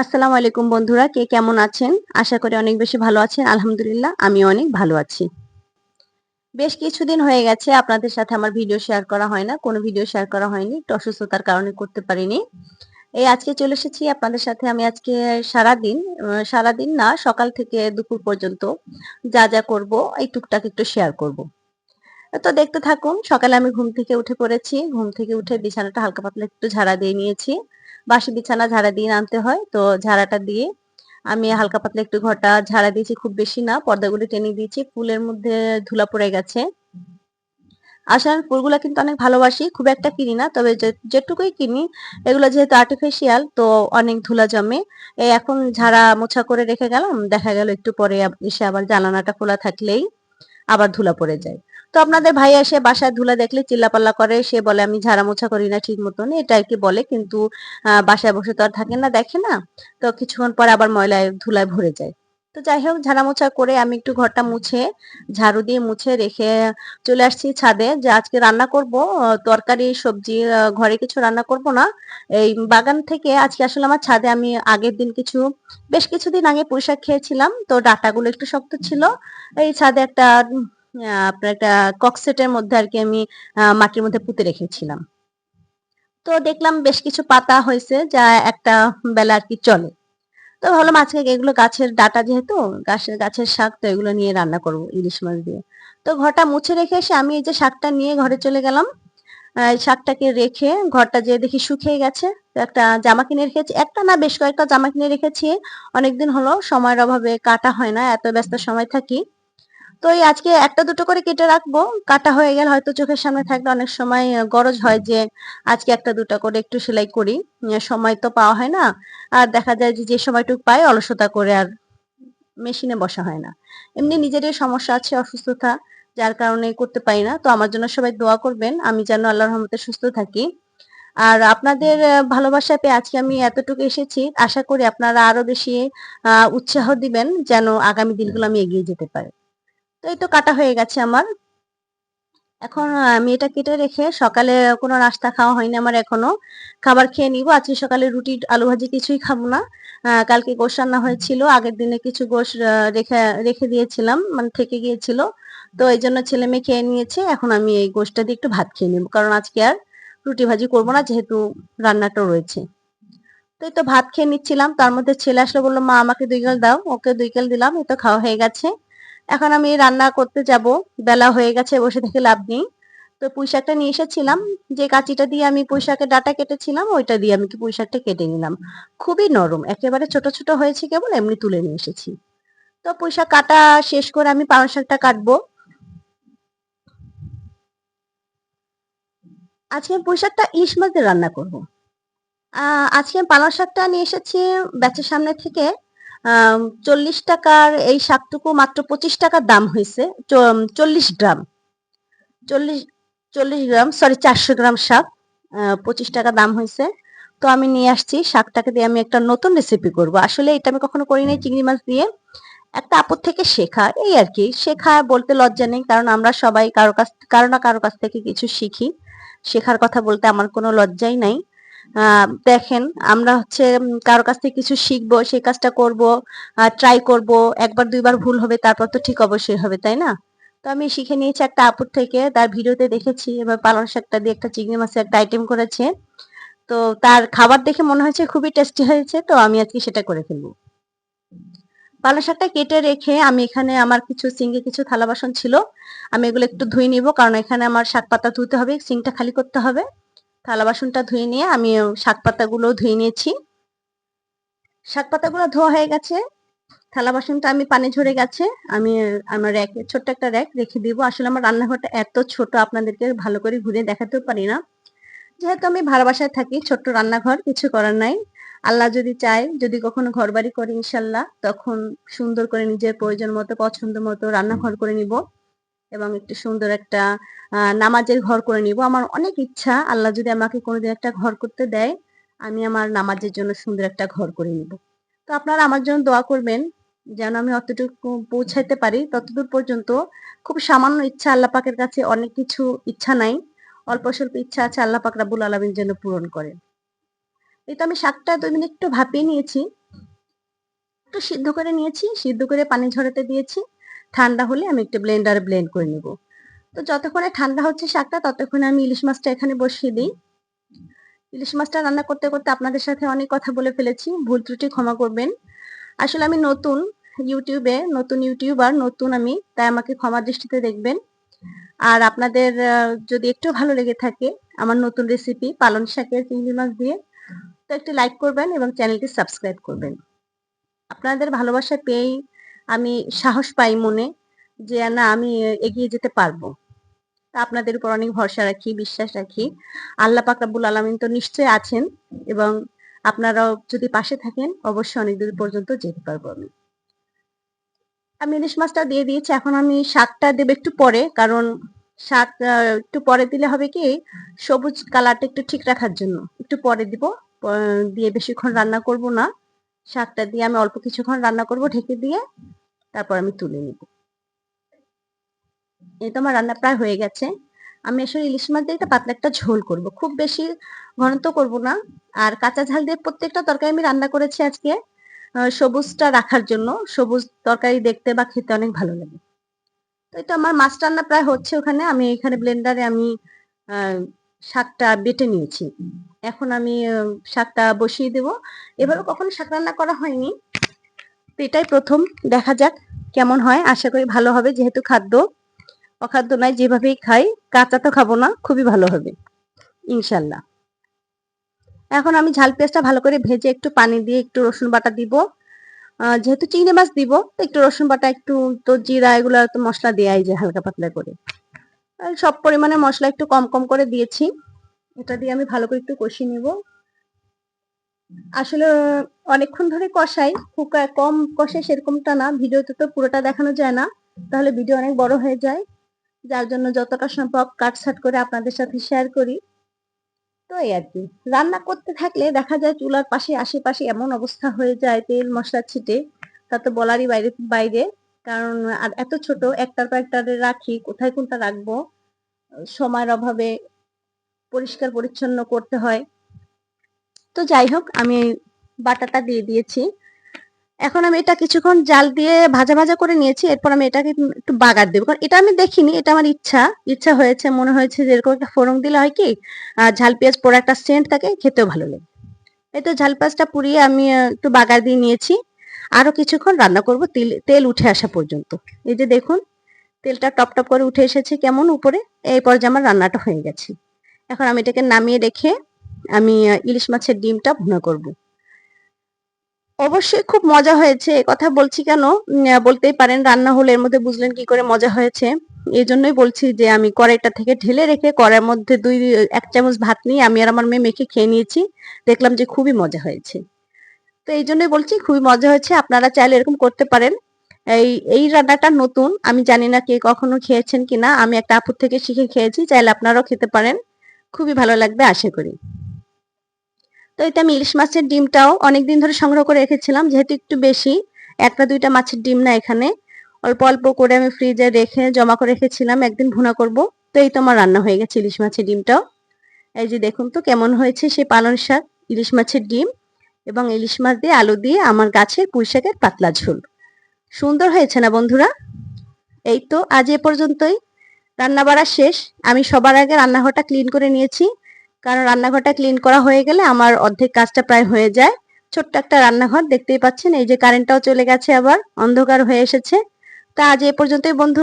আসসালামু আলাইকুম বন্ধুরা, কে কেমন আছেন? আশা করি অনেক বেশি ভালো আছেন। আলহামদুলিল্লাহ আমি অনেক ভালো আছি। বেশ কিছুদিন হয়ে গেছে, আপনাদের সাথে আমার ভিডিও শেয়ার করা হয় না, কোনো ভিডিও শেয়ার করা হয়নি, একটু অসুস্থতার কারণে করতে পারিনি। এই আজকে চলে এসেছি আপনাদের সাথে, আমি আজকে সারাদিন সারাদিন না, সকাল থেকে দুপুর পর্যন্ত যা যা করব, এই টুকটাক একটু শেয়ার করব। তো দেখতে থাকুন, সকালে আমি ঘুম থেকে উঠে পড়েছি, ঘুম থেকে উঠে বিছানাটা হালকা পাতলা একটু ঝাড়া দিয়ে নিয়েছি। বাসি বিছানা ঝাড়া দিয়ে আনতে হয়। তো ঝাড়াটা দিয়ে আমি হালকা পাতলা একটু ঘরটা ঝাড়া দিয়েছি, খুব বেশি না, পর্দাগুলি টেনে দিয়েছি, ফুলের মধ্যে ধুলা পড়ে গেছে। আসলে ফুলগুলো কিন্তু অনেক ভালোবাসি, খুব একটা কিনি না, তবে যেটুকুই কিনি, এগুলো যেহেতু আর্টিফিশিয়াল তো অনেক ধুলা জমে। এখন ঝাড়া মোছা করে রেখে গেলাম, দেখা গেল একটু পরে এসে আবার জানালাটা খোলা থাকলেই আবার ধুলা পড়ে যায়। তো আপনাদের ভাই এসে বাসায় ধুলা দেখলে চিল্লাপাল্লা করে, সে বলে, আমি ঝাড়া মোছা করি না ঠিক মতন। এটা আর কি বলে, কিন্তু বাসায় বসে তো আর থাকে না, দেখে না। তো কিছুক্ষণ পরে আবার ময়লায় ধুলায় ভরে যায়। তো যাই হোক ঝাড়া মোছা করে আমি একটু ঘরটা মুছে, ঝাড়ু দিয়ে মুছে রেখে চলে আসছি ছাদে। যে আজকে রান্না করব তরকারি, সবজি ঘরে কিছু রান্না করব না। এই বাগান থেকে আজকে আসলে আমার ছাদে আমি আগের দিন কিছু, বেশ কিছুদিন আগে পুঁইশাক খেয়েছিলাম। তো ডাটাগুলো একটু শক্ত ছিল। এই ছাদে একটা আপনার একটা ককসেটের মধ্যে আর কি আমি মাটির মধ্যে পুঁতে রেখেছিলাম। তো দেখলাম বেশ কিছু পাতা হয়েছে যা একটা বেলা আর কি চলে। তো ভাবলাম আজকে এগুলো গাছের ডাটা যেহেতু, গাছের গাছের শাক, তো এগুলো নিয়ে রান্না করব ইলিশ মাছ দিয়ে। তো ঘরটা মুছে রেখে এসে আমি এই যে শাকটা নিয়ে ঘরে চলে গেলাম শাকটাকে রেখে ঘরটা যে দেখি শুকিয়ে গেছে একটা জামা কিনে রেখেছি। একটা না, বেশ কয়েকটা জামা কিনে রেখেছি। অনেকদিন হলো, সময়ের অভাবে কাটা হয় না, এত ব্যস্ত সময় থাকি। তো এই আজকে একটা দুটো করে কেটে রাখব। কাটা হয়ে গেলে হয়তো চোখের সামনে থাকলে অনেক সময় গরজ হয় যে আজকে একটা দুটো করে একটু সেলাই করি। সময় তো পাওয়া হয় না। আর দেখা যায় যে যে সময়টুকু পাই অলসতা করে আর মেশিনে বসা হয় না। এমনি নিজেরই সমস্যা আছে, অসুস্থতা, যার কারণে করতে পারি না। তো আমার জন্য সবাই দোয়া করবেন, আমি যেন আল্লাহর রহমতে সুস্থ থাকি। আর আপনাদের ভালোবাসা পেয়ে আজকে আমি এতটুকু এসেছি। আশা করি আপনারা আরও বেশি উৎসাহ দিবেন, যেন আগামী দিনগুলো আমি এগিয়ে যেতে পারি। তো এই তো কাটা হয়ে গেছে আমার। এখন আমি এটা কেটে রেখে সকালে কোনো নাস্তা খাওয়া হয়নি আমার এখনও। খাবার খেয়ে নিব। আজকে সকালে রুটি, আলু ভাজি কিছুই খাব না। কালকে গোশ রান্না হয়েছিল। আগের দিনে কিছু গোশ রেখে রেখে দিয়েছিলাম মানে থেকে গিয়েছিল। তো এই জন্য ছেলে মেয়ে খেয়ে নিয়েছে। এখন আমি এই গোশটা দিয়ে একটু ভাত খেয়ে নিব। কারণ আজকে আর রুটি ভাজি করব না, যেহেতু রান্নাটা রয়েছে। তো এই তো ভাত খেয়ে নিচ্ছিলাম। তার মধ্যে ছেলে আসলে, বলল, মা, আমাকে দুই গাল দাও। ওকে দুই গাল দিলাম। এই তো খাওয়া হয়ে গেছে। এখন আমি রান্না করতে যাব। বেলা হয়ে গেছে, বসে থেকে লাভ নেই। তো পুঁইশাকটা নিয়ে এসেছিলাম। যে কাঁচিটা দিয়ে আমি পুঁইশাকের ডাটা কেটেছিলাম, ওইটা দিয়ে আমি কি পুঁইশাকটা কেটে নিলাম। খুবই নরম, একেবারে ছোট ছোট হয়েছে কেবল, এমনি তুলে নিয়ে এসেছি। তো পুঁইশাক কাটা শেষ করে আমি পালং শাকটা কাটবো। আজকে পুঁইশাকটা ইলিশ মাছ দিয়ে রান্না করব। আজকে পালং শাকটা নিয়ে এসেছি, ব্যাচের সামনে থেকে। চল্লিশ টাকার এই শাকটুকু মাত্র পঁচিশ টাকার দাম হয়েছে। চল্লিশ গ্রাম। চল্লিশ চল্লিশ গ্রাম সরি চারশো গ্রাম শাক পঁচিশ টাকা দাম হয়েছে। তো আমি নিয়ে আসছি, শাকটাকে দিয়ে আমি একটা নতুন রেসিপি করব। আসলে এটা আমি কখনো করি নাই চিংড়ি মাছ দিয়ে। একটা আপদ থেকে শেখা, এই আর কি। শেখা বলতে লজ্জা নেই, কারণ আমরা সবাই কারও কাছ, কারও না কারও কাছ থেকে কিছু শিখি। শেখার কথা বলতে আমার কোনো লজ্জাই নাই। দেখেন, আমরা হচ্ছে কারও কাছ থেকে কিছু শিখব, সেই কাজটা করব ট্রাই করব, একবার দুইবার ভুল হবে, তারপর তো ঠিক অবশ্যই হবে, তাই না? তো আমি শিখে নিয়েছি একটা আপুর থেকে, তার ভিডিওতে দেখেছি, এবার পালং শাকটা দিয়ে একটা চিংড়ি মাছের একটা আইটেম করেছে। তো তার খাবার দেখে মনে হয়েছে খুবই টেস্টি হয়েছে, তো আমি আজকে সেটা করে ফেলব। পালং শাকটা কেটে রেখে আমি এখানে আমার কিছু সিঙ্গে, কিছু থালা বাসন ছিল, আমি এগুলো একটু ধুয়ে নিব, কারণ এখানে আমার শাক পাতা ধুতে হবে, সিংটা খালি করতে হবে। থালা বাসনটা ধুয়ে নিয়ে আমি শাক পাতাগুলো ধুয়ে নিয়েছি। শাক পাতাগুলো ধোয়া হয়ে গেছে। থালা বাসনটা আমি পানি ঝরে গেছে। আমি আমার র্যাকে, ছোট্ট একটা র্যাক রেখে দিব। আসলে আমার রান্নাঘরটা এত ছোট, আপনাদেরকে ভালো করে ঘুরে দেখাতেও পারি না। যেহেতু আমি ভাড়া বাসায় থাকি, ছোট্ট রান্নাঘর, কিছু করার নাই। আল্লাহ যদি চায়, যদি কখনো ঘর বাড়ি করি ইনশাল্লাহ, তখন সুন্দর করে নিজের প্রয়োজন মতো, পছন্দ মতো রান্নাঘর করে নিব। এবং একটু সুন্দর একটা নামাজের ঘর করে নিব। আমার অনেক ইচ্ছা, আল্লাহ যদি আমাকে কোনোদিন একটা ঘর করতে দেয়, আমি আমার নামাজের জন্য সুন্দর একটা ঘর করে নিব। তো আপনারা আমার জন্য দোয়া করবেন, যেন আমি অতটুকু পৌঁছাইতে পারি। ততদূর পর্যন্ত খুব সামান্য ইচ্ছা আল্লাহ পাকের কাছে অনেক কিছু ইচ্ছা নাই। অল্প স্বল্প ইচ্ছা আছে আল্লাহ পাক রাবুল আলমীর জন্য পূরণ করে এই তো আমি শাকটা দুই মিনিট একটু ভাপিয়ে নিয়েছি। একটু সিদ্ধ করে নিয়েছি, সিদ্ধ করে পানি ঝরাতে দিয়েছি। ঠান্ডা হলে আমি একটু ব্লেন্ডারে ব্লেন্ড করে নেব। তো যতক্ষণে ঠান্ডা হচ্ছে শাকটা, ততক্ষণে আমি ইলিশ মাছটা এখানে বসিয়ে দিই। ইলিশ মাছটা রান্না করতে করতে আপনাদের সাথে অনেক কথা বলে ফেলেছি, ভুল ত্রুটি ক্ষমা করবেন। আসলে আমি নতুন ইউটিউবে নতুন ইউটিউবার নতুন আমি, তাই আমাকে ক্ষমা দৃষ্টিতে দেখবেন। আর আপনাদের যদি একটু ভালো লেগে থাকে আমার নতুন রেসিপি পালং শাকের চিংড়ি মাছ দিয়ে, তো একটু লাইক করবেন এবং চ্যানেলটি সাবস্ক্রাইব করবেন। আপনাদের ভালোবাসা পেয়েই আমি সাহস পাই মনে যে, না, আমি এগিয়ে যেতে পারব। আপনাদের উপর অনেক ভরসা রাখি, বিশ্বাস রাখি। আল্লাহ পাক রাব্বুল আলামিন তো নিশ্চয়ই আছেন এবং আপনারাও যদি পাশে থাকেন, অবশ্যই অনেক দূর পর্যন্ত যেতে পারব আমি। আমি ইলিশ মাছটা দিয়ে দিয়েছি, এখন আমি শাকটা দেবো একটু পরে, কারণ শাক একটু পরে দিলে হবে কি, সবুজ কালারটা একটু ঠিক রাখার জন্য। একটু পরে দিব দিয়ে বেশিক্ষণ রান্না করব না। শাকটা দিয়ে আমি অল্প কিছুক্ষণ রান্না করব, ঢেকে দিয়ে তারপর আমি তুলে নিব। এই তো আমার রান্না প্রায় হয়ে গেছে। আমি আসলে ইলিশ মাছ দিয়ে একটা পাতলা একটা ঝোল করব। খুব বেশি ঘনত্ব করব না। আর কাঁচা ঝাল দিয়ে প্রত্যেকটা তরকারি আমি রান্না করেছি আজকে সবুজটা রাখার জন্য। সবুজ তরকারি দেখতে বা খেতে অনেক ভালো লাগে। তো এটা আমার মাছ রান্না প্রায় হচ্ছে ওখানে। আমি এখানে ব্লেন্ডারে আমি শাকটা বেটে নিয়েছি। এখন আমি শাকটা বসিয়ে দেব। এবারও কখনো শাক রান্না করা হয়নি। তো এটাই প্রথম। দেখা যাক কেমন হয়। আশা করি ভালো হবে। যেহেতু খাদ্য অখাদ্য নয় যেভাবেই খাই কাঁচা তো খাব না খুবই ভালো হবে। ইনশাল্লাহ। এখন আমি ঝাল পেঁয়াজটা ভালো করে ভেজে একটু পানি দিয়ে একটু রসুন বাটা দিব। যেহেতু চিংড়ি মাছ দিব তো একটু রসুন বাটা একটু তো জিরা এগুলো তো মশলা দেয়াই যায় হালকা পাতলা করে। সব পরিমাণে মশলা একটু কম কম করে দিয়েছি। এটা দিয়ে আমি ভালো করে একটু কষিয়ে নিব। আসলে অনেকক্ষণ ধরে কষাই, খুব কম কষে সেরকমটা না, ভিডিওতে তো পুরোটা দেখানো যায় না, তাহলে ভিডিও অনেক বড় হয়ে যায়। যার জন্য যতটা সম্ভব কাটছাট করে আপনাদের সাথে শেয়ার করি। তো এই আর কি, রান্না করতে থাকলে দেখা যায় চুলার পাশে, আশেপাশে এমন অবস্থা হয়ে যায়, তেল মশলা ছিটে, তা তো বলারই বাইরে বাইরে। কারণ আর এত ছোট, একটার পর একটা রাখি, কোথায় কোনটা রাখব? সময়ের অভাবে পরিষ্কার পরিচ্ছন্ন করতে হয়। তো যাই হোক, আমি বাটাটা দিয়ে দিয়েছি। এখন আমি এটা কিছুক্ষণ জাল দিয়ে ভাজা ভাজা করে নিয়েছি। এরপর আমি এটাকে একটু বাগার দেবো। কারণ এটা আমি দেখিনি, এটা আমার ইচ্ছা। ইচ্ছা হয়েছে, মনে হয়েছে যে এরকম একটা ফোড়ন দিলে হয় কি ঝাল পেঁয়াজ পরে একটা সেন্ট থাকে, খেতেও ভালো লাগে। এই তো ঝাল পেঁয়াজটা পুড়িয়ে আমি একটু বাগার দিয়ে নিয়েছি। আরও কিছুক্ষণ রান্না করব, তেল তেল উঠে আসা পর্যন্ত। এই যে দেখুন তেলটা টপ টপ করে উঠে এসেছে কেমন উপরে? এই পর্যায়ে আমার রান্নাটা হয়ে গেছে। এখন আমি এটাকে নামিয়ে রেখে আমি ইলিশ মাছের ডিমটা ভুনা করব। অবশ্যই খুব মজা হয়েছে কথা বলছি কেন? বলতেই পারেন, রান্না হলে এর মধ্যে বুঝলেন কি করে মজা হয়েছে। এই জন্যই বলছি যে আমি কড়াইটা থেকে ঢেলে রেখে কড়াইয়ের মধ্যে দুই, এক চামচ ভাত নিয়ে আমি আর আমার মেয়ে মেখে খেয়ে নিয়েছি। দেখলাম যে খুবই মজা হয়েছে। তো এই জন্যই বলছি খুবই মজা হয়েছে, আপনারা চাইলে এরকম করতে পারেন। এই এই রান্নাটা নতুন। আমি জানি না কে কখনো খেয়েছেন কিনা। আমি একটা আপুর থেকে শিখে খেয়েছি। চাইলে আপনারাও খেতে পারেন। খুবই ভালো লাগবে, আশা করি। তো এতে আমি ইলিশ মাছের ডিমটাও অনেকদিন ধরে সংগ্রহ করে রেখেছিলাম। যেহেতু একটু বেশি, একটা দুইটা মাছের ডিম না এখানে। অল্প অল্প করে আমি ফ্রিজে রেখে জমা করে রেখেছিলাম। একদিন ভুনা করব। তো এই তো আমার রান্না হয়ে গেছে ইলিশ মাছের ডিমটাও। এই যে দেখুন তো কেমন হয়েছে সেই পালং শাক, ইলিশ মাছের ডিম এবং ইলিশ মাছ দিয়ে আলু দিয়ে আমার গাছের পুঁই শাকের পাতলা ঝোল। সুন্দর হয়েছে না বন্ধুরা? এই তো আজ এ পর্যন্তই। রান্না বাড়া শেষ। আমি সবার আগে রান্নাঘরটা ক্লিন করে নিয়েছি। কারণ রান্নাঘরটা ক্লিন করা হয়ে গেলে আমার অর্ধেক কাজটা প্রায় হয়ে যায়। ছোট্ট একটা রান্নাঘর, দেখতেই পাচ্ছেন, এই যে কারেন্টটাও চলে গেছে আবার, অন্ধকার হয়ে এসেছে। তা আজ এ পর্যন্তই বন্ধু।